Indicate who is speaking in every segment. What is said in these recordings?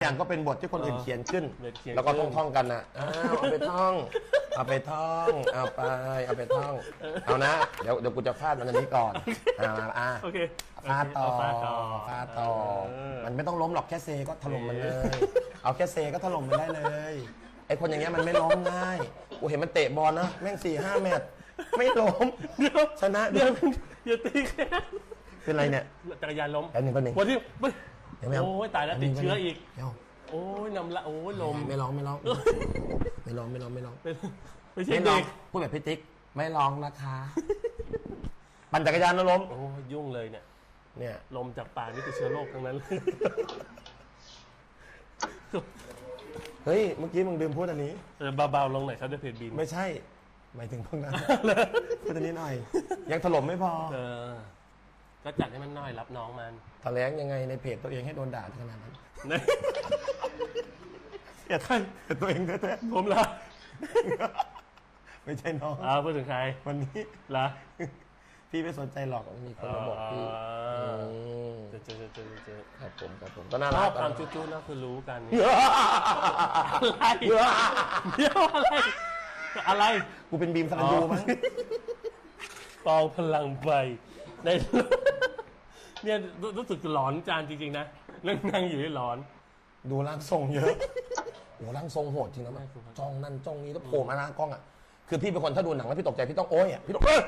Speaker 1: อย่างก็เป็นบทที่คนอื่น
Speaker 2: เออ
Speaker 1: เขียนขึ้น
Speaker 2: เขียนขึ้น
Speaker 1: แล้วก็ท่องท่องๆกันนะอ้าวเอาไปท่อง เอาไปท่อง เอาไป เอาไปท่อง เอานะ เดี๋ยวเดี๋ยวกูจะฟาดมันอันนี้ก่อนอ่าอ่า
Speaker 2: โอเค
Speaker 1: ฟาดต่อ
Speaker 2: เฟาดต่อ
Speaker 1: ฟาดต่อ
Speaker 2: เออ
Speaker 1: มันไม่ต้องล้มหรอกแค่เซก็ถล่มมันเลย เอาแค่เซก็ถล่มมันได้เลย ไอคนอย่างเงี้ยมันไม่ล้มง่าย กูเห็นมันเตะบอลนะแม่งสี่ห้าเมตรไม่ล้ม
Speaker 2: เดี๋ยว
Speaker 1: ชนะ
Speaker 2: เดี๋ยวอย่าตีแค่
Speaker 1: เป็นไรเนี่ย
Speaker 2: จักรยานล้ม
Speaker 1: แป๊บหนึงแป๊บหนึง
Speaker 2: วันที่ เฮ้ย
Speaker 1: เดี๋ยวไม่เอา
Speaker 2: โอ้ยตายแล้วติดเชื้ออีก
Speaker 1: เดี๋ยว
Speaker 2: โอ้ยนำละโอ้ยลม
Speaker 1: ไม่ร้องไม่ร้อง ไม่ร้องไม่ร้องไม่ร้อง
Speaker 2: เป็นไม่ใช่
Speaker 1: ไม่ร้อ
Speaker 2: เด็
Speaker 1: ง
Speaker 2: ก
Speaker 1: พูดแบบพี่ติ๊กไม่ร้องนะคะ ปั่นจักรยานแล้วล้ม
Speaker 2: โอ้ยยุ่งเลยเนี่ย
Speaker 1: เนี่ย
Speaker 2: ลมจากปากนี่คือเชื้อโรคทั้งนั้นเลย
Speaker 1: เฮ้ยเมื่อกี้มึงลืมพูดอันนี้
Speaker 2: เออเบาๆลงหน่อยครับด้วยเพจบิน
Speaker 1: ไม่ใช่ หมายถึงพวกนั้นพูดอันนี้หน่อย ยังถล่มไม่พอ
Speaker 2: เออ ก็จัดให้มันน้อยรับน้องมัน
Speaker 1: แถลงยังไงในเพจตัวเองให้โดนด่าขนาดนั้น
Speaker 2: นะ
Speaker 1: เสียท่านแต่ตัวเองแท้
Speaker 2: ผมละ
Speaker 1: ๆไม่ใช่น้อง
Speaker 2: อ้าวพูดถึงใคร
Speaker 1: วันนี้
Speaker 2: ละ
Speaker 1: พี่ไม่สนใจหรอกมีคนมาบอกพี่
Speaker 2: อ่า
Speaker 1: อืม
Speaker 2: เจอเจอเจอเจอเจอ
Speaker 1: ครับผมครับผมก็น่า
Speaker 2: ช
Speaker 1: รั
Speaker 2: อกบความจุ๊ๆนะคือรู้กัน
Speaker 1: เฮ้ย
Speaker 2: อะไรเดี๋ยวอะไร อะไร
Speaker 1: กูเป็นบีมสรันยูมั้ง
Speaker 2: กองพลังใบ ใน เนี่ยรู้รู้สึกหลอนจานจริงๆนะนั่งนั่งอยู่ที่หลอน
Speaker 1: ดูร่างทรงเยอะโหร่างทรงโหดจริงนะมัน
Speaker 2: ใช่ครับ
Speaker 1: จ้องนั่นจ้องนี้แล้วโผล่มาหน้ากล้องอะ คือพี่เป็นคนถ้าดูหนังแล้วพี่ตกใจพี่ต้องโอ้ยอะพี่ต้องเอ้ย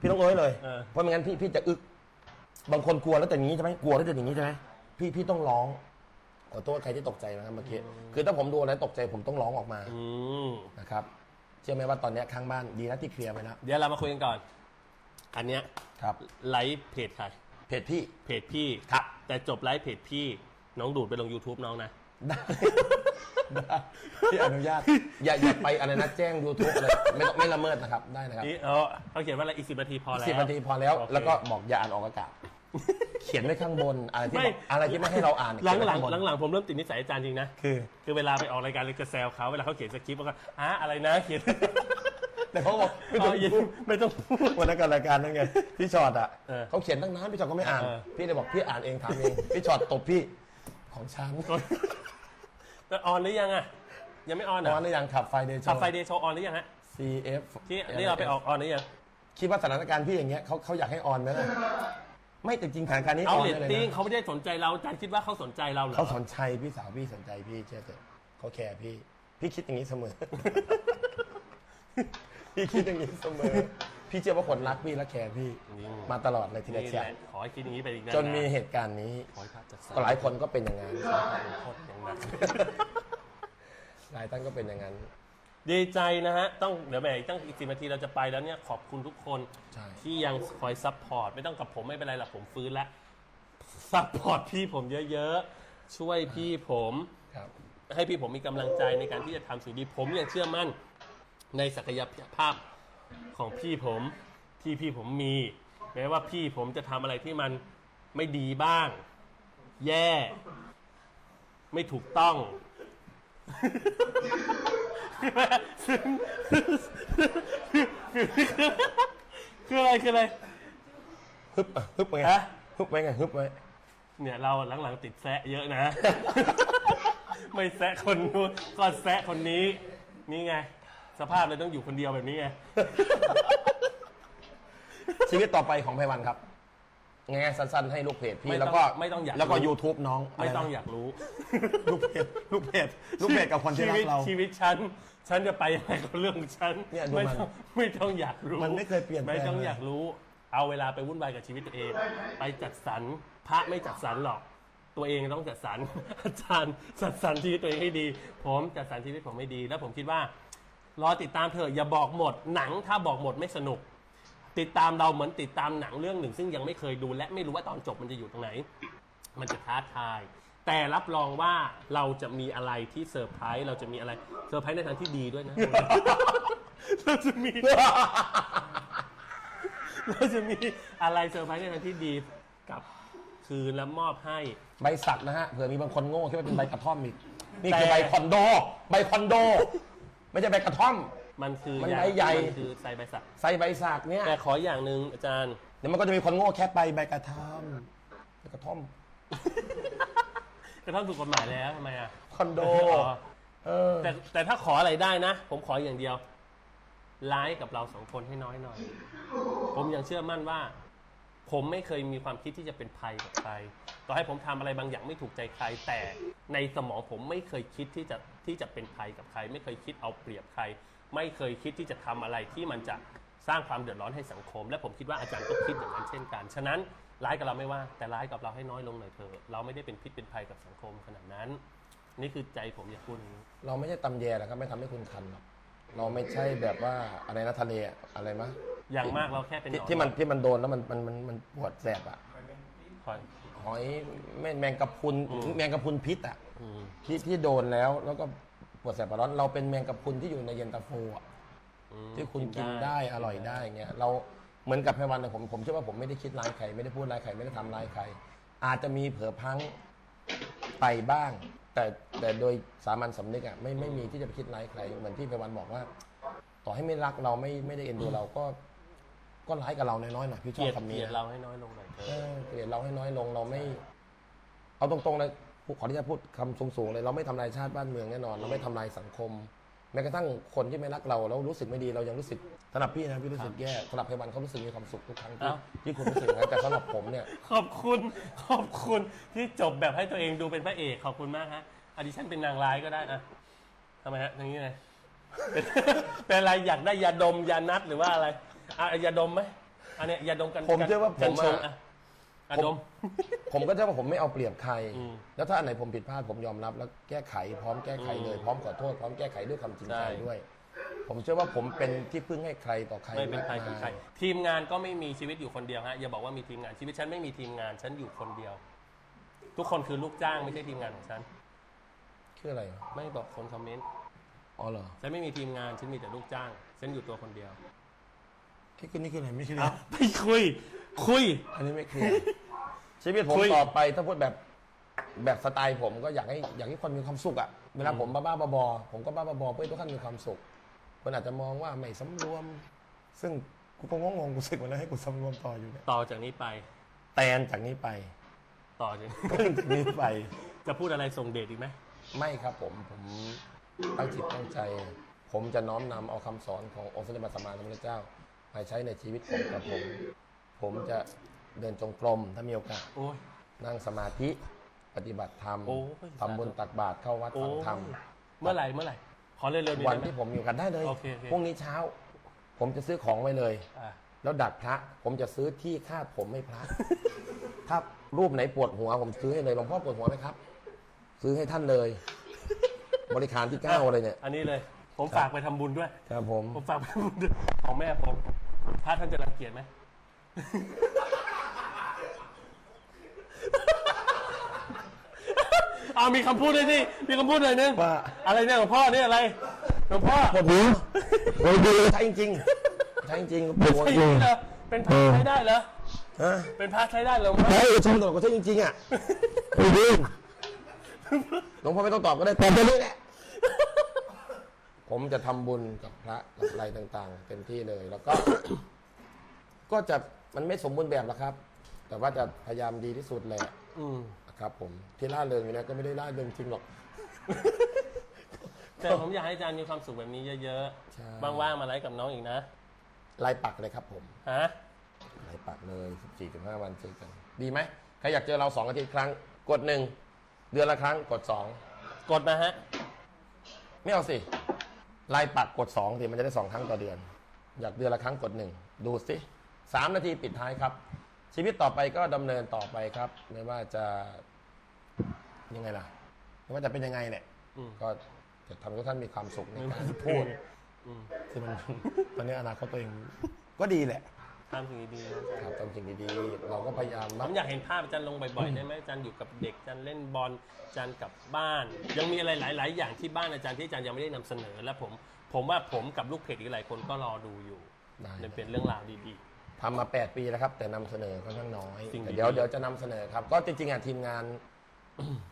Speaker 1: พี่ต้องเอ้ยเลย
Speaker 2: เออ
Speaker 1: เพราะไม่งั้นพี่พี่จะอึก บางคนกลัวแล้วแต่อย่างนี้ใช่ไหมกลัวแล้วแต่อย่างนี้ใช่ไหมพี่พี่ต้องร้อง ขอโทษใครที่ตกใจนะครับเมื่อกี้ คือถ้าผมดูอะไรตกใจผมต้องร้องออกมา
Speaker 2: อืม
Speaker 1: นะครับ เชื่อไหมว่าตอนเนี้ยข้างบ้านดีนะที่เคลียร์ไปแล้ว
Speaker 2: เดี๋ยวเรามาคุยกันก่อน อันเนี้ย
Speaker 1: ครับ
Speaker 2: ไลฟ์เพจใคร
Speaker 1: เพจพี่
Speaker 2: เพจพี่
Speaker 1: ครับ
Speaker 2: แต่จบไลฟ์เพจพี่น้องดูดไปลง YouTube น้องนะ
Speaker 1: ได้ได้พี่อนุญาต อย่าอย่าไปอะไรนะแจ้ง YouTube เลยไม่ต้องไม่ละเมิดนะครับได้นะครับ
Speaker 2: นี่เออเขาเขียนว่าอะไรอีกสิบนาทีพอแล้ว
Speaker 1: สิบนาทีพอแล้ว
Speaker 2: โอเค
Speaker 1: แล้วก็บอกอย่าอ่านออกอากาศ เขียนไว้ข้างบนอะไรที่
Speaker 2: ไม่
Speaker 1: บอกอะไรที่ไม่ให้เราอ่าน
Speaker 2: หลัง
Speaker 1: เขียน
Speaker 2: หลั
Speaker 1: ไว้
Speaker 2: ง
Speaker 1: ข้าบน
Speaker 2: หลังหลังๆผมเริ่มติดนิสัยอาจารย์จริงนะ
Speaker 1: คือ
Speaker 2: คือเวลาไปออกรายการเลยจะแซวเขาเวลาเขาเขียนสคริปต์ก็อะอะไรนะเขียน
Speaker 1: แต่เขาบอกไม่ต้อง
Speaker 2: อ๋ออย่า
Speaker 1: พูด
Speaker 2: ไม่ต้องพูด
Speaker 1: วันนั้นกับรายการนั่นไงพี่ชอตอะ
Speaker 2: เออ
Speaker 1: เขาเขียนตั้งนานพี่ชอตก็ไม่อ่าน
Speaker 2: เออ
Speaker 1: พี่เลยบอกพี่อ่านเองถามเองพี่ชอตตบพี่ของฉัน
Speaker 2: แต่ออนหรือยังอะยังไม่ออน
Speaker 1: ต
Speaker 2: อะ
Speaker 1: อนนี้ยังขับไฟเดย์โช
Speaker 2: ขับ
Speaker 1: ว์
Speaker 2: ไฟเดย์โชว์ออนหรือยังฮะ
Speaker 1: CF
Speaker 2: ที่นี่เราไปออกออนหรือยัง
Speaker 1: คิดว่าสถานการณ์พี่อย่างเงี้ยเขาเขาอยากให้ออนไหมล่ะไม่แต่จริงสถานการณ์นี้อ
Speaker 2: เอา
Speaker 1: อน
Speaker 2: เร
Speaker 1: ได้
Speaker 2: ต
Speaker 1: เลย
Speaker 2: ติ้ง
Speaker 1: นะ
Speaker 2: เขาไม่ได้สนใจเราอาจารย์คิดว่าเขาสนใจเราเหรอ
Speaker 1: เขาสนใจพี่สาวพี่สนใจพี่เชื่อเถอะเขาแคร์พี่ พี่คิดอย่างนี้เสมอ พี่คิดอย่างนี้เสมอ พี่เชื่อว่าคนรักพี่และแคร์พี่มาตลอดเลยทีละ
Speaker 2: นี่
Speaker 1: เชีย
Speaker 2: แหละขอให้คิดอย่างนี้ไปอีกนะ
Speaker 1: จนมีเหตุการณ์นี้
Speaker 2: ขอให้พระจัดสรร
Speaker 1: ก็หลายคนก็เป็นอย่างนั้น
Speaker 2: โทษอย่างหนัก
Speaker 1: หลายท่านก็เป็นอย่างนั้น
Speaker 2: ดีใจนะฮะ ต้องเดี๋ยวแหมอีกตั้งอีกสินาทีเราจะไปแล้วเนี่ยขอบคุณทุกคน
Speaker 1: ใช่
Speaker 2: ที่ยังคอยซัพพอร์ตไม่ต้องกับผมไม่เป็นไรหรอกผมฟื้นแล้วซัพพอร์ตพี่ผมเยอะๆ ช่วยพี่ผม
Speaker 1: ครับ
Speaker 2: ให้พี่ผมมีกำลังใจในการที่จะทำสิ่งดีผมยังเชื่อมั่น ในศักยภาพของพี่ผมที่พี่ผมมี แม้ว่าพี่ผมจะทำอะไรที่มันไม่ดีบ้าง แย่ ไม่ถูกต้องคืออะไรคืออะไร
Speaker 1: ฮึบอะฮึบไปไง
Speaker 2: ฮะ
Speaker 1: ฮึบไปไงฮึบไป
Speaker 2: เนี่ยเราหลังๆติดแซะเยอะนะ ไม่แซะคนนู้นก็แซะคนนี้ นี่ไง สภาพเลยต้องอยู่คนเดียวแบบนี้ไง
Speaker 1: ชีวิตต่อไปของไพวันครับไงสั้นๆให้ลูกเพจ
Speaker 2: ไม่
Speaker 1: พี่
Speaker 2: ต้อง
Speaker 1: แล้วก็
Speaker 2: ไม่ต้องอยาก
Speaker 1: แล้วก็
Speaker 2: รู้
Speaker 1: YouTube น้อง
Speaker 2: ไม่ต้องะ
Speaker 1: รนะ
Speaker 2: อยากรู้
Speaker 1: ลูกเพจลูกเพจลูกเพจกับคนที่รั
Speaker 2: ชีวิ
Speaker 1: ก
Speaker 2: ต
Speaker 1: เรา
Speaker 2: ชีวิตฉัน ฉันจะไปยังไงก็เรื่องของฉัน
Speaker 1: เนี่ยดู
Speaker 2: ไม่
Speaker 1: มัน
Speaker 2: ต้องไม่ต้องอยากรู้
Speaker 1: มันไม่เคยเปลี่ยนแปลง
Speaker 2: ไม่ต้อง
Speaker 1: เลย
Speaker 2: อยากรู้ เอาเวลาไปวุ่นวายกับชีวิตตัวเอง ไปจัดสรรพระไม่จัดสรรหรอก ตัวเองต้องจัดสรร อาจารย์จัดสรรชีวิตตัวเองให้ดี ผมจัดสรรชีวิตผมให้ดี แล้วผมคิดว่า รอติดตามเถอะอย่าบอกหมดหนังถ้าบอกหมดไม่สนุก ติดตามเราเหมือนติดตามหนังเรื่องหนึ่ง ซึ่งยังไม่เคยดูและไม่รู้ว่าตอนจบมันจะอยู่ตรงไหน มันจะท้าทาย แต่รับรองว่าเราจะมีอะไรที่เซอร์ไพรส์เราจะมีอะไรเซอร์ไพรส์ในทางที่ดีด้วยนะ เราจะมี เราจะมีอะไรเซอร์ไพรส์ในทางที่ดีกลับคืนและมอบให้
Speaker 1: ใบสักนะฮะเผื่อมีบางคนโง่คิดว่าเป็นใบกระท่อมอีกนี่คือใบคอนโด ใบคอนโด ไม่ใช่ใบกระท่อม
Speaker 2: มันคือ
Speaker 1: มัน
Speaker 2: ยา
Speaker 1: ใบใหญ่
Speaker 2: มันคือไซใบสัก
Speaker 1: ใส่ใบสักเนี่ย
Speaker 2: แต่ขออย่างหนึ่งอาจารย์
Speaker 1: เดี๋ยวมันก็จะมีคนโง่แค่ใบใบกระท่อมใบกระท่อม
Speaker 2: กระท่อมถูกกฎหมายแล้วทำไมอะ
Speaker 1: คอนโด
Speaker 2: อ๋อ
Speaker 1: เออ
Speaker 2: แต่แต่ถ้าขออะไรได้นะ ผมขออย่างเดียวร้ายกับเราสองคนให้น้อยหน่อย ผมยังเชื่อมั่นว่า ผมไม่เคยมีความคิดที่จะเป็นภัยกับใคร ต่อให้ผมทำอะไรบางอย่างไม่ถูกใจใคร แต่ในสมองผมไม่เคยคิดที่จะที่จะเป็นภัยกับใคร ไม่เคยคิดเอาเปรียบใคร ไม่เคยคิดที่จะทำอะไรที่มันจะสร้างความเดือดร้อนให้สังคม และผมคิดว่าอาจารย์ก็คิดอย่างนั้นเช่นกัน ฉะนั้นร้ายกับเราไม่ว่า แต่ร้ายกับเราให้น้อยลงหน่อยเถอะเราไม่ได้เป็นพิษเป็นภัยกับสังคมขนาดนั้น นี่คือใจผมอยากพูดอย่างนี้
Speaker 1: เราไม่ใช่ตำแยหรอกครับไม่ทำให้คุณคันหรอกเราไม่ใช่แบบว่าอะไรนะทะเลอะอะไรมะ
Speaker 2: อย่างมากเราแค่เป็นห
Speaker 1: ที่
Speaker 2: นอน
Speaker 1: ที่มันที่มันโดนแล้วมันมันมันมันปวดแสบอะ
Speaker 2: คอย
Speaker 1: หอยแมงแมงกะพรุน
Speaker 2: อืม
Speaker 1: แมงกะพรุนพิษอะ
Speaker 2: อืม
Speaker 1: ที่ที่โดนแล้วแล้วก็ปวดแสบปวดร้อนเราเป็นแมงกะพรุนที่อยู่ในเย็นตาโฟอะ
Speaker 2: อืม
Speaker 1: ที่คุณกินได้อร่อยได้เงี้ยเราเหมือนกับไพวันเนี่ยผมผมเชื่อว่าผมไม่ได้คิดร้ายใครไม่ได้พูดร้ายใครไม่ได้ทำร้ายใคร อาจจะมีเผลอพลังไปบ้าง แต่แต่โดยสามัญสำนึกอะไม่ไม่มีที่จะไปคิดร้ายใคร เหมือนที่ไพวันบอกว่า ต่อให้ไม่รักเราไม่ไม่ได้เอ็นดูเราก็ ก็ร้ายกับเราน้อยๆหน่อยพี่ช
Speaker 2: เก
Speaker 1: อ
Speaker 2: ลี
Speaker 1: บ
Speaker 2: ยด
Speaker 1: คำ
Speaker 2: เก
Speaker 1: นี้
Speaker 2: ลียด
Speaker 1: นะ
Speaker 2: เราให้น้อยลงหน่อย เถ
Speaker 1: เอ
Speaker 2: อะ
Speaker 1: อเกลียดเราให้น้อยลงเราไม่ เอาตรงๆเลยขอที่จะพูดคำสูงๆเลย เราไม่ทำลายชาติบ้านเมืองแน่นอน เราไม่ทำลายสังคมแม้กระทั่งคนที่ไม่รักเราแล้วรู้สึกไม่ดีเรายังรู้สึกสำหรับพี่นะพี่รู้สึกแย่สำหรับไพวันเขารู้สึกมีความสุขทุกครั้งที่ที่คุณรู้สึกนะแต่สำหรับผมเนี่ย
Speaker 2: ขอบคุณขอบคุณที่จบแบบให้ตัวเองดูเป็นพระเอกขอบคุณมากฮะอดิฉันเป็นนางร้ายก็ได้อะทำไมฮะอย่างนี้ไงเป็นเป็นอะไรอยากได้ยาดมยานัดหรือว่าอะไรอะยาดมไหมอันเนี้ยยาดมกัน
Speaker 1: ผมเชื่อว่าผม
Speaker 2: กันชง
Speaker 1: อะ
Speaker 2: อะอะดม
Speaker 1: ผมก็จะว่าผมไม่เอาเปรียบใคร
Speaker 2: อืม
Speaker 1: แล้วถ้าอันไหนผมผิดพลาดผมยอมรับแล้วแก้ไข พร้อมแก้ไขเลย
Speaker 2: อืม
Speaker 1: พร้อมขอโทษ พร้อมแก้ไขด้วยความจริงใจ
Speaker 2: ใช่
Speaker 1: ด้วย ผมเชื่อว่าผมเป็นที่พึ่งให้ใครต่อใคร
Speaker 2: ไม่เป็นใคร
Speaker 1: มาก
Speaker 2: เป็น
Speaker 1: มาย
Speaker 2: ใครทีมงานก็ไม่มีชีวิตอยู่คนเดียวฮะอย่าบอกว่ามีทีมงานชีวิตฉันไม่มีทีมงานฉันอยู่คนเดียว ทุกคนคือลูกจ้างไม่ใช่ทีมงานของฉัน
Speaker 1: คืออะไร
Speaker 2: ไม่บอกคนคอมเมนต์
Speaker 1: อ๋อเหรอ
Speaker 2: ฉันไม่มีทีมงานฉันมีแต่ลูกจ้าง ฉันอยู่ตัวคนเดียว
Speaker 1: ไอ้คือนี่คืออะไรไม่เคลีย
Speaker 2: เอา
Speaker 1: ร์
Speaker 2: ไปคุย คุย
Speaker 1: อันนี้ไม่เคลียร์ ชีวิตผม
Speaker 2: คุย
Speaker 1: ต่อไปถ้าพูดแบบแบบสไตล์ผมก็อยากให้อยากให้คนมีความสุขอะเวลาผมบ้าๆบอๆผมก็บ้าๆบอๆเพื่อให้ทุกท่านมีความสุขคนอาจจะมองว่าไม่สำรวม ซึ่งกูก็งงๆกูสึกเหมือนแล้วให้กูสำรวมต่ออยู่เนี่ย
Speaker 2: ต่อจากนี้ไป
Speaker 1: แตนจากนี้ไป
Speaker 2: ต่อจาก
Speaker 1: จากนี้ไป
Speaker 2: จะพูดอะไรส่งเดชอีกไหม
Speaker 1: ไม่ครับผมผมตั้งจิตตั้งใจ ผมจะน้อมนำเอาคำสอนขององค์สมเด็จพระสัมมาสัมพุทธเจ้ามาใช้ในชีวิตผมกับผม ผมจะ เดินจงกรมถ้ามีโอกาส
Speaker 2: โอ้ย
Speaker 1: นั่งสมาธิปฏิบัติธรรม
Speaker 2: โอ้ย
Speaker 1: ทำบุญตักบาตรเข้าวัด
Speaker 2: โอ้
Speaker 1: ฟังธรรม
Speaker 2: เมื่อไหร่เมื่อไหร่ ขอเร็วๆนี้
Speaker 1: วัน
Speaker 2: ได้ไหม
Speaker 1: ที่ผมมีโอกาสได้เลย
Speaker 2: โอเคโอเค
Speaker 1: พรุ่งนี้เช้า ผมจะซื้อของไว้เลย
Speaker 2: อะ
Speaker 1: แล้วดัดพระ ผมจะซื้อที่คาดผมให้พระ ถ้ารูปไหนปวดหัว ผมซื้อให้เลยหลวงพ่อปวดหัวไหมครับ ซื้อให้ท่านเลย บริการที่เก้าเลยเนี่ย
Speaker 2: อันนี้เลย ผมฝากไปทำบุญด้วย
Speaker 1: ครับผม
Speaker 2: ผมฝากไปทำบุญด้วยของแม่ผมพระท่านจะรังเกียจไหม เอามีคำพูดด้วยสิมีคำพูดหน่อยนึง
Speaker 1: ว่า
Speaker 2: อะไรเนี่ยหลวงพ่อเนี่ยอะไรหลวงพ่อ
Speaker 1: ปวดหัวปวดหัวใช่จริงๆใช่จริงๆปวดหัว
Speaker 2: ใช่
Speaker 1: จริง
Speaker 2: เหรอเป็นพระใช้ได้เหรอ
Speaker 1: ฮะ
Speaker 2: เป็นพระใช้ได้เหรอหลวงพ่อ
Speaker 1: ใช่ชมตลอดก็ใช่จริงๆอะจริงหลวงพ่อไม่ต้องตอบก็ได้ตอบไปเลยแหละผมจะทำบุญกับพระกับอะไรต่างๆ เต็มที่เลยแล้วก็ ก็จะมันไม่สมบูรณ์แบบหรอกครับ แต่ว่าจะพยายามดีที่สุดแหละ
Speaker 2: อืม
Speaker 1: นะ ครับผมที่ล่าเริงอยู่เนะก็ไม่ได้ล่าเริงจริงหรอก
Speaker 2: แต่ผมอยากให้อาจารย์มีความสุขแบบนี้เยอะ
Speaker 1: ใช่
Speaker 2: ๆว่างๆมาไลฟ์กับน้องอีกนะ
Speaker 1: ลายปักเลยครับผม
Speaker 2: ฮะ
Speaker 1: ลายปักเลย14-15วันเจอกันดีไหมใครอยากเจอเราสองอาทิตย์ครั้ง กดหนึ่งเดือนละครั้งกดสอง
Speaker 2: กดมาฮะ
Speaker 1: ไม่เอาสิลายปักกดสองสิมันจะได้สองครั้งต่อเดือน อยากเดือนละครั้งกดหนึ่งดูสิสามนาทีปิดท้ายครับ ชีวิตต่อไปก็ดำเนินต่อไปครับไม่ว่าจะยังไงล่ะไม่ว่าจะเป็นยังไงเนี่ย
Speaker 2: อืม
Speaker 1: ก็จะทำให้ทุกท่านมีความสุขในการพูด
Speaker 2: อืม
Speaker 1: คือมันตอนนี้อนาคตตัวเองก็ดีแหละ
Speaker 2: ทำสิ่งดีๆนะอาจารย์
Speaker 1: ครับทำสิ่งดีๆ เราก็พยายาม
Speaker 2: ผมอยากเห็นภาพอาจารย์ลงบ่อยๆได้ไหมอาจารย์อยู่กับเด็กอาจารย์เล่นบอลอาจารย์กลับบ้าน ยังมีอะไรหลาย ๆ อย่างที่บ้านอาจารย์ที่อาจารย์ยังไม่ได้นำเสนอ และผม ผมว่าผมกับลูกเพจอีกหลายคนก็รอดูอยู่
Speaker 1: ได้
Speaker 2: มันเป็นเรื่องราวดี
Speaker 1: ทำมา 8 ปีแล้วครับ แต่นำเสนอค่อนข้างน้อย
Speaker 2: สิ่งดี
Speaker 1: แต่เดี๋ยวเดี๋ยวจะนำเสนอครับ ก็จริงๆอะทีมงาน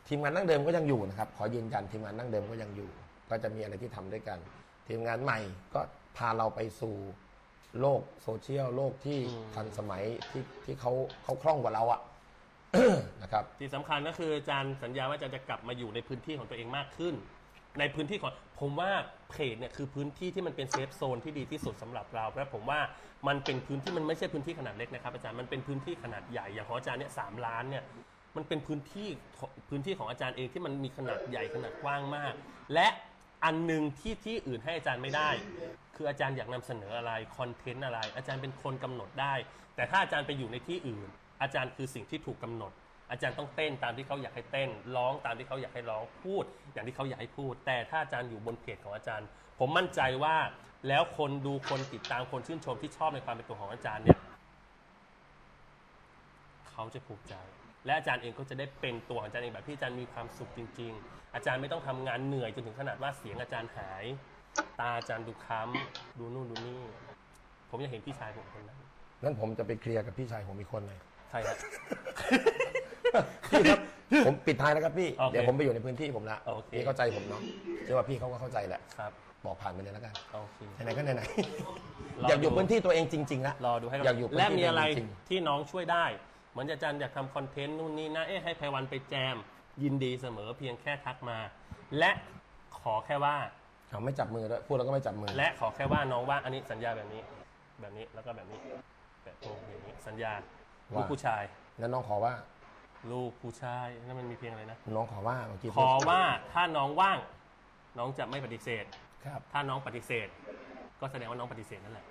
Speaker 1: ทีมงานนั่งเดิมก็ยังอยู่นะครับ ขอยืนยันทีมงานนั่งเดิมก็ยังอยู่ ก็จะมีอะไรที่ทำด้วยกัน ทีมงานใหม่ก็พาเราไปสู่โลกโซเชียลโลกที่ทันสมัยที่ที่เขาเขาคล่องกว่าเราอะ นะครับ
Speaker 2: ที่สำคัญก็คืออาจารย์สัญญาว่าอาจารย์จะกลับมาอยู่ในพื้นที่ของตัวเองมากขึ้น ในพื้นที่ของผมว่าเพจเนี่ยคือพื้นที่ที่มันเป็นเซฟโซนที่ดีที่สุดสำหรับเราและผมว่ามันเป็นพื้นที่มันไม่ใช่พื้นที่ขนาดเล็กนะครับอาจารย์มันเป็นพื้นที่ขนาดใหญ่อย่างของอาจารย์เนี่ยสามล้านเนี่ยมันเป็นพื้นที่พื้นที่ของอาจารย์เองที่มันมีขนาดใหญ่ขนาดกว้างมาก และอันหนึ่งที่ที่อื่นให้อาจารย์ไม่ได้ คืออาจารย์อยากนำเสนออะไรคอนเทนต์อะไร อาจารย์เป็นคนกำหนดได้ แต่ถ้าอาจารย์ไปอยู่ในที่อื่น อาจารย์คือสิ่งที่ถูกกำหนด อาจารย์ต้องเต้นตามที่เขาอยากให้เต้น ร้องตามที่เขาอยากให้ร้องพูด อย่างที่เขาอยากให้พูด แต่ถ้าอาจารย์อยู่บนเพจของอาจารย์ ผมมั่นใจว่าแล้วคนดูคนติดตามคนชื่นชมที่ชอบในความเป็นตัวของอาจารย์เนี่ยเขาจะภูมิใจ และอาจารย์เองก็จะได้เป็นตัวของอาจารย์เองแบบที่อาจารย์มีความสุขจริง ๆ อาจารย์ไม่ต้องทำงานเหนื่อยจนถึงขนาดว่าเสียงอาจารย์หาย ตาอาจารย์ดูค้ำดูนู่นดูนี่ ผมอยากเห็นพี่ชายผมคนนั้น
Speaker 1: งั้นผมจะไปเคลียร์กับพี่ชายผมอีกคนเลย
Speaker 2: ใครครับ
Speaker 1: พี่ครับผมปิดท้ายแล้วครับพี่
Speaker 2: โอเค
Speaker 1: เดี๋ยวผมไปอยู่ในพื้นที่ผมละ
Speaker 2: โอเค
Speaker 1: พี่เข้าใจผมเนาะเชื่อว่าพี่เขาก็เข้าใจแหละ
Speaker 2: ครับ
Speaker 1: บอกผ่านไปเลยแล้วกัน
Speaker 2: โอเค
Speaker 1: ไหนๆก็ไหน
Speaker 2: รอ
Speaker 1: ๆอยากอยู่
Speaker 2: ดู
Speaker 1: พื้นที่ตัวเองจริงๆละ
Speaker 2: รอดูให้กำลัง
Speaker 1: อยากอยู่พื้น
Speaker 2: และ
Speaker 1: ที่
Speaker 2: มีอะไร
Speaker 1: จริง
Speaker 2: ที่น้องช่วยได้ เหมือนอาจารย์อยากทำคอนเทนต์นู่นนี่นะเอ๊ะให้ไพวันไปแจม ยินดีเสมอเพียงแค่ทักมา และขอแค่ว่า
Speaker 1: เขาไม่จับมือด้วยพูดแล้วก็ไม่จับมือ
Speaker 2: และขอแค่ว่าน้องว่างอันนี้สัญญาแบบนี้ แบบนี้แล้วก็แบบนี้แบบโอ้อย่างนี้สัญญาลูกผู้ชาย
Speaker 1: แล้วน้องขอว่า
Speaker 2: ลูกผู้ชายนั่นมันมีเพียงอะไรนะ
Speaker 1: น้องขอว่าเมื่อกี้
Speaker 2: ขอว่าถ้าน้องว่าง น้องจะไม่ปฏิเสธ
Speaker 1: ครับ
Speaker 2: ถ้าน้องปฏิเสธ ก็แสดงว่าน้องปฏิเสธนั่นแหละ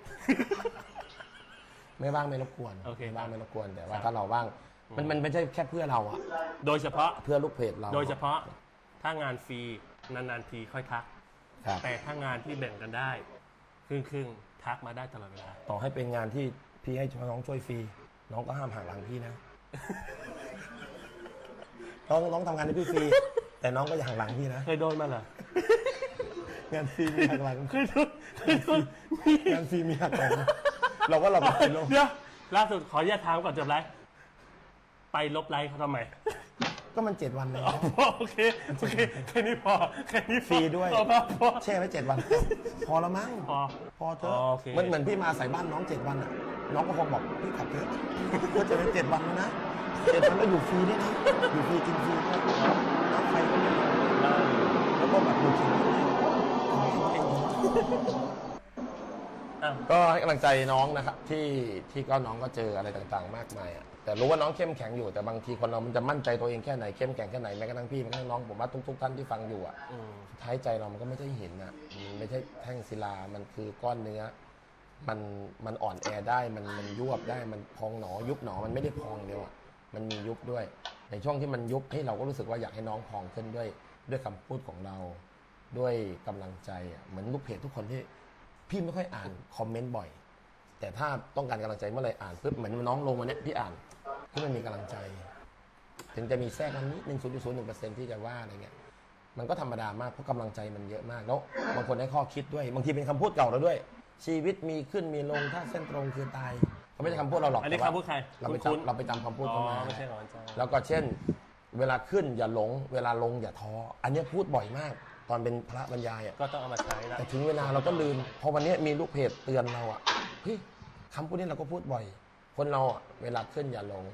Speaker 1: ไม่ว่างไม่รบกวน
Speaker 2: โอเค
Speaker 1: ไม่ว่างไม่รบกวนแต่ว่า
Speaker 2: ครับ
Speaker 1: ถ้าเราว่าง มันมันไม่ใช่แค่เพื่อเราอะ
Speaker 2: โดยเฉพาะ
Speaker 1: เพื่อลูกเพจเรา
Speaker 2: โดยเฉพาะถ้างานฟรีนานๆทีค่อยทัก
Speaker 1: ครับ
Speaker 2: แต่ถ้างานที่แบ่งกันได้ครึ่งครึ่งๆทักมาได้ตลอดเวลา
Speaker 1: ต่อให้เป็นงานที่พี่ให้น้องช่วยฟรี น้องก็ห้ามหักหลังพี่นะ น้องน้องทำงานให้พี่ฟรี แต่น้องก็อย่าหักหลังพี่นะ
Speaker 2: เคยโดนมาเหรอ งา
Speaker 1: นฟรีมีหักหลัง
Speaker 2: เคยโดนเคยโดน
Speaker 1: งานฟรีมีหักหลังเราก็เราก็ไปลง
Speaker 2: เดี๋ยวล่าสุดขออนุญาตถามก่อนจบไลฟ์ไปลบไลฟ์เขาทำไม
Speaker 1: ก็มันเจ็ดวันเลย
Speaker 2: อ๋อโอเคโอเคแค่นี้พอแค่นี้พอ
Speaker 1: ฟรีด้วย
Speaker 2: พอพอพอ
Speaker 1: แช่ไว้เจ็ดวัน พอแล้วมั้ง
Speaker 2: พอ
Speaker 1: พอเถอะ
Speaker 2: อ๋อโอเค
Speaker 1: มันเหมือนพี่มาใส่บ้านน้องเจ็ดวันอะ น้องก็คงบอกพี่ขับเถอะก็จะเป็นเจ็ดวันแล้วนะเจ็ดวันแล้วอยู่ฟรีด้วยนะอยู่ฟรีกินฟรีด้วยน้องไปก็ไม่เอาแล้วก็แบบอยู่กินด้วยเอง
Speaker 2: อะ
Speaker 1: ก็ให้กำลังใจน้องนะครับที่ที่ก็น้องก็เจออะไรต่างๆ มากมายอะ แต่รู้ว่าน้องเข้มแข็งอยู่แต่บางทีคนเรามันจะมั่นใจตัวเองแค่ไหนเข้มแข็งแค่ไหนแม้กระทั่งพี่แม้กระทั่งน้องผมว่าทุกๆท่านที่ฟังอยู่อะ
Speaker 2: อืม
Speaker 1: สุดท้ายใจเรามันก็ไม่ใช่หินอะมันไม่ใช่แท่งศิลามันคือก้อนเนื้อ มันมันอ่อนแอได้มันมันยวบได้มันพองหนอยุบหนอมันไม่ได้พองเดียวอะมันมียุบด้วย ในช่วงที่มันยุบให้เราก็รู้สึกว่าอยากให้น้องพองขึ้นด้วย ด้วยคำพูดของเรา ด้วยกำลังใจอะเหมือนลูกเพจทุกคนที่พี่ไม่ค่อยอ่านคอมเมนต์บ่อย แต่ถ้าต้องการกำลังใจเมื่อไหร่อ่านปุ๊บเหมือนน้องลงมาเนี้ยพี่อ่านที่มันมีกำลังใจ ถึงจะมีแทรกมันนิดหนึ่งศูนย์จุดศูนย์หนึ่งเปอร์เซ็นที่จะว่าอะไรเงี้ยมันก็ธรรมดามากเพราะกำลังใจมันเยอะมากแล้วบางคนให้ข้อคิดด้วย บางทีเป็นคำพูดเก่าแล้วด้วย ชีวิตมีขึ้นมีลงถ้าเส้นตรงคือตายเขาไม่ใช่คำพูดเราหรอก
Speaker 2: อันนี้
Speaker 1: แต่ว่า
Speaker 2: คำพูดใคร
Speaker 1: เราไป
Speaker 2: คุ้นๆ
Speaker 1: จำเราไปจำคำพูด
Speaker 2: อ๋
Speaker 1: เขา
Speaker 2: อ
Speaker 1: มา
Speaker 2: ไม่ใช่ของอาจารย์
Speaker 1: แล้วก็เช่น เวลาขึ้นอย่าหลง เวลาลงอย่าท้ออันเนี้ยพูดบ่อยมากตอนเป็นพระบรรยายอะ
Speaker 2: ก็ต้องเอามาใช้ละ
Speaker 1: แต่ถึงเวลาเราก็ลืมพอวันนี้มีลูกเพจเตือนเราอะ เฮ้ยคำพูดนี้เราก็พูดบ่อย คนเราอะเวลาขึ้นอย่าหลง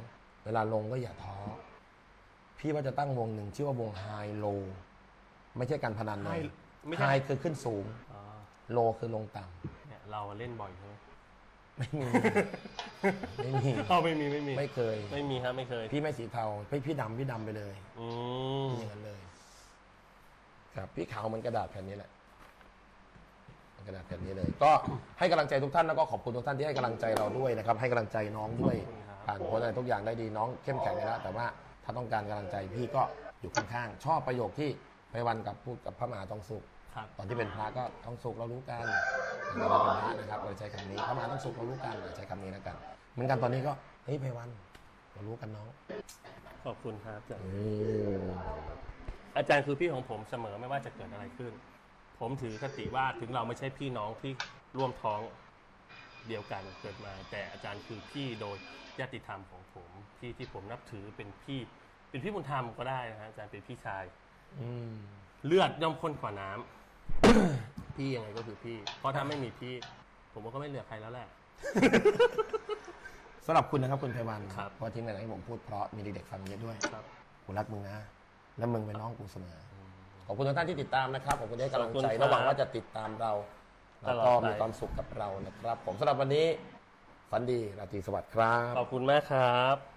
Speaker 1: เวลาลงก็อย่าท้อพี่ว่าจะตั้งวงหนึ่งชื่อว่าวงไฮโลไม่ใช่การพนันเลย
Speaker 2: ไม่
Speaker 1: ไฮ
Speaker 2: ใช่
Speaker 1: คือขึ้นสูง
Speaker 2: อ๋อ
Speaker 1: โลคือลงต่ำ
Speaker 2: เนี่ยเราเล่นบ่อยใช่ไหม
Speaker 1: ไม่มี ไม่มี
Speaker 2: เอาไม่มีไม่มี
Speaker 1: ไม่เคย
Speaker 2: ไม่มีครับไม่เคย
Speaker 1: พี่ไม่สีเทาพี่พี่ดำพี่ดำไปเลย
Speaker 2: อืม
Speaker 1: พี่อย่างนั้นเลย ครับ พี่ขาวเหมันกระดาษแผ่นนี้แหละ เหมือนกระดาษแผ่นนี้เลย ก็ให้กำลังใจทุกท่านแล้วก็ขอบคุณทุกท่านที่ให้กำลังใจเราด้วยนะครับ ให้กำลังใจน้องด้วย ผ่านพ้นอะไรทุกอย่างได้ดีน้องเข้มแข็งไปแล้วแต่ว่าถ้าต้องการกำลังใจพี่ก็อยู่ข้างๆชอบประโยคที่ไปวันกับพูดกับพระมหาทองสุข
Speaker 2: ครับ
Speaker 1: ตอนที่เป็นพระก็ต้องสุขเรารู้กันตอนที่เป็นพระนะครับเราใช้คำนี้พระมหาต้องสุขเรารู้กันเราใช้คำนี้แล้วกัน เหมือนกันตอนนี้ก็เฮ้ยไพวันเรารู้กันน้อง
Speaker 2: ขอบคุณครับอาจารย์
Speaker 1: อืม
Speaker 2: อาจารย์คือพี่ของผมเสมอไม่ว่าจะเกิดอะไรขึ้น ผมถือคติว่าถึงเราไม่ใช่พี่น้องที่ร่วมท้องเดียวกันเกิดมา แต่อาจารย์คือพี่โดยญาติธรรมของผมพี่ที่ผมนับถือเป็นพี่ เป็นพี่บุญธรรมก็ได้นะฮะอาจารย์เป็นพี่ชาย
Speaker 1: อืม
Speaker 2: เลือดย่อมข้นกว่าน้ำพี่ยังไงก็คือพี่ เพราะถ้าไม่มีพี่ ผมก็ไม่เหลือใครแล้วแหละ
Speaker 1: สำหรับคุณนะครับคุณไพวัน
Speaker 2: ครับ
Speaker 1: เพราะที่ไหนๆผมพูดเพราะมีเด็กๆฟังเยอะด้วย
Speaker 2: ครับ
Speaker 1: กูรักมึงนะ และมึงเป็นน้องกูเสมอ ขอบคุณทุกท่านที่ติดตามนะครับขอบคุณที่ให้กำลังใจ
Speaker 2: ขอบคุณครับ
Speaker 1: และหวังว่าจะติดตามเรา
Speaker 2: ต
Speaker 1: แล้ว
Speaker 2: ลอด
Speaker 1: ก็
Speaker 2: ไป
Speaker 1: มีความสุขกับเรานะครับ ผมสำหรับวันนี้ฝันดีราตรีสวัสดิ์ครับ
Speaker 2: ขอบคุณมากครับ